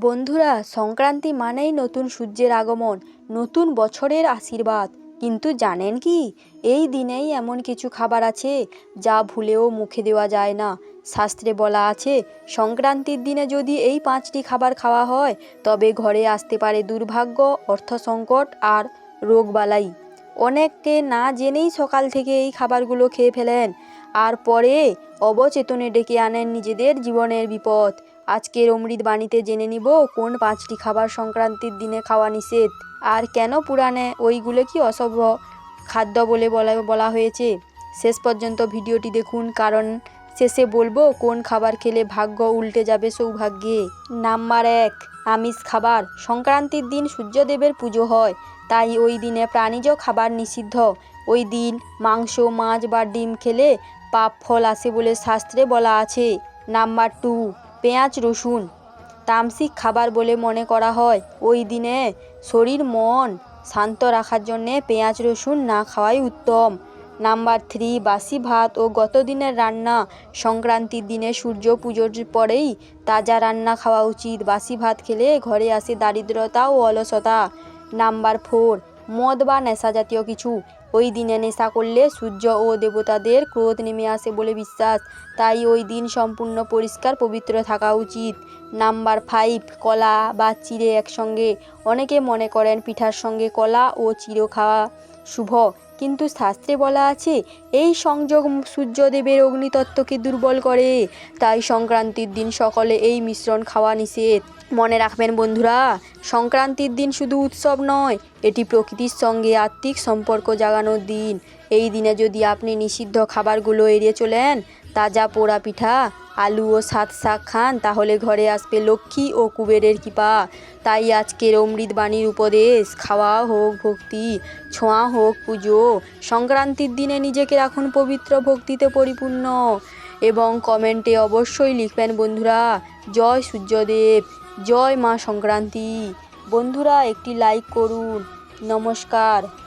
বন্ধুরা, সংক্রান্তি মানেই নতুন সূর্যের আগমন, নতুন বছরের আশীর্বাদ। কিন্তু জানেন কি? এই দিনেই এমন কিছু খাবার আছে যা ভুলেও মুখে দেওয়া যায় না। শাস্ত্রে বলা আছে, সংক্রান্তির দিনে যদি এই পাঁচটি খাবার খাওয়া হয়, তবে ঘরে আসতে পারে দুর্ভাগ্য, অর্থ সংকট আর রোগবালাই। অনেককে না জেনেই সকাল থেকে এই খাবারগুলো খেয়ে ফেলেন। আর পরে অবচেতনে ডেকে আনেন নিজেদের জীবনের বিপদ। আজকের অমৃত বাণীতে জেনে নিব, কোন পাঁচটি খাবার সংক্রান্তির দিনে খাওয়া নিষেধ? আর কেন পুরাণে ওইগুলো কি অসভ্য খাদ্য বলে বলা বলা হয়েছে? শেষ পর্যন্ত ভিডিওটি দেখুন, কারণ শেষে বলব কোন খাবার খেলে ভাগ্য উল্টে যাবে সৌভাগ্যে। নাম্বার এক, আমিষ খাবার। সংক্রান্তির দিন সূর্যদেবের পুজো হয়, তাই ওই দিনে প্রাণীজ খাবার নিষিদ্ধ। ওই দিন মাংস, মাছ বা ডিম খেলে পাপ ফল আসে বলে শাস্ত্রে বলা আছে। নাম্বার টু পেঁয়াজ, রসুন। তামসিক খাবার বলে মনে করা হয়। ওই দিনে শরীর মন শান্ত রাখার জন্যে পেঁয়াজ, রসুন না খাওয়াই উত্তম। নাম্বার থ্রি, বাসি ভাত ও গত দিনের রান্না। সংক্রান্তির দিনে সূর্য পুজোর পরেই তাজা রান্না খাওয়া উচিত। বাসি ভাত খেলে ঘরে আসে দারিদ্রতা ও অলসতা। নাম্বার ফোর মদ বা নেশা জাতীয় কিছু। ওই দিনে নেশা করলে সূর্য ও দেবতাদের ক্রোধ নেমে আসে বলে বিশ্বাস। তাই ওই দিন সম্পূর্ণ পরিষ্কার, পবিত্র থাকা উচিত। নাম্বার ফাইভ, কলা বা চিড়ে একসঙ্গে। অনেকে মনে করেন পিঠার সঙ্গে কলা ও চিড়ো খাওয়া শুভ। কিন্তু শাস্ত্রে বলা আছে, এই সংযোগ সূর্যদেবের অগ্নিতত্ত্বকে দুর্বল করে। তাই সংক্রান্তির দিন সকলে এই মিশ্রণ খাওয়া নিষেধ। মনে রাখবেন বন্ধুরা সংক্রান্তির দিন শুধু উৎসব নয়, এটি প্রকৃতির সঙ্গে আত্মিক সম্পর্ক জাগানোর দিন। এই দিনে যদি আপনি নিষিদ্ধ খাবারগুলো এড়িয়ে চলেন, তাজা পোড়া পিঠা, আলু ও সাত শাক খান, তাহলে ঘরে আসবে লক্ষ্মী ও কুবেরের কৃপা। তাই আজকের অমৃত বাণীর উপদেশ, খাওয়া হোক ভক্তি, ছোঁয়া হোক পুজো, সংক্রান্তির দিনে নিজেকে রাখুন পবিত্র ভক্তিতে পরিপূর্ণ। এবং কমেন্টে অবশ্যই লিখবেন বন্ধুরা, জয় সূর্যদেব। জয় মা সংক্রান্তি। বন্ধুরা একটি লাইক করুন। নমস্কার।